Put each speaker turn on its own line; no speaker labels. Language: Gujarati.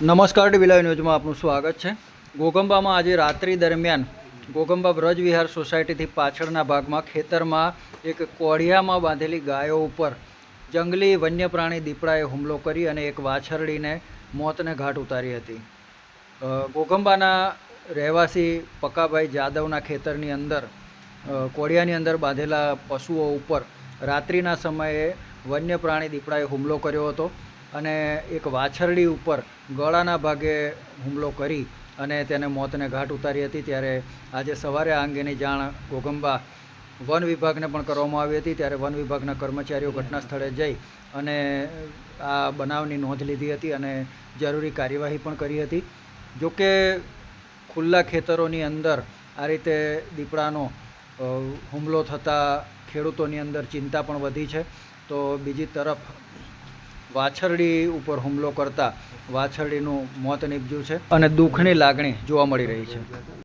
નમસ્કાર ડીવીલાઈ ન્યૂઝમાં આપનું સ્વાગત છે. ગોગંબામાં આજે રાત્રિ દરમિયાન ગોગંબા વ્રજવિહાર સોસાયટીથી પાછળના ભાગમાં ખેતરમાં એક કોળિયામાં બાંધેલી ગાયો ઉપર જંગલી વન્ય પ્રાણી દીપડાએ હુમલો કરી અને એક વાછરડીને મોતને ઘાટ ઉતારી હતી. ગોગંબાના રહેવાસી પકાભાઈ જાદવના ખેતરની અંદર કોળિયાની અંદર બાંધેલા પશુઓ ઉપર રાત્રિના સમયે વન્ય પ્રાણી દીપડાએ હુમલો કર્યો હતો. અને એક વાછરડી ઉપર ગળાના ભાગે હુમલો કરી અને તેને મોતને ઘાટ ઉતારી હતી. ત્યારે આજે સવારે આ અંગેની જાણ ગોગંબા વન વિભાગને પણ કરવામાં આવી હતી. ત્યારે વન વિભાગના કર્મચારીઓ ઘટના સ્થળે જઈ અને આ બનાવની નોંધ લીધી હતી અને જરૂરી કાર્યવાહી પણ કરી હતી. જોકે ખુલ્લા ખેતરોની અંદર આ રીતે દીપડાનો હુમલો થતાં ખેડૂતોની અંદર ચિંતા પણ વધી છે. તો બીજી તરફ વાછરડી ઉપર હુમલો કરતા વાછરડીનું મોત નીપજ્યું છે અને દુઃખની લાગણી જોવા મળી રહી છે.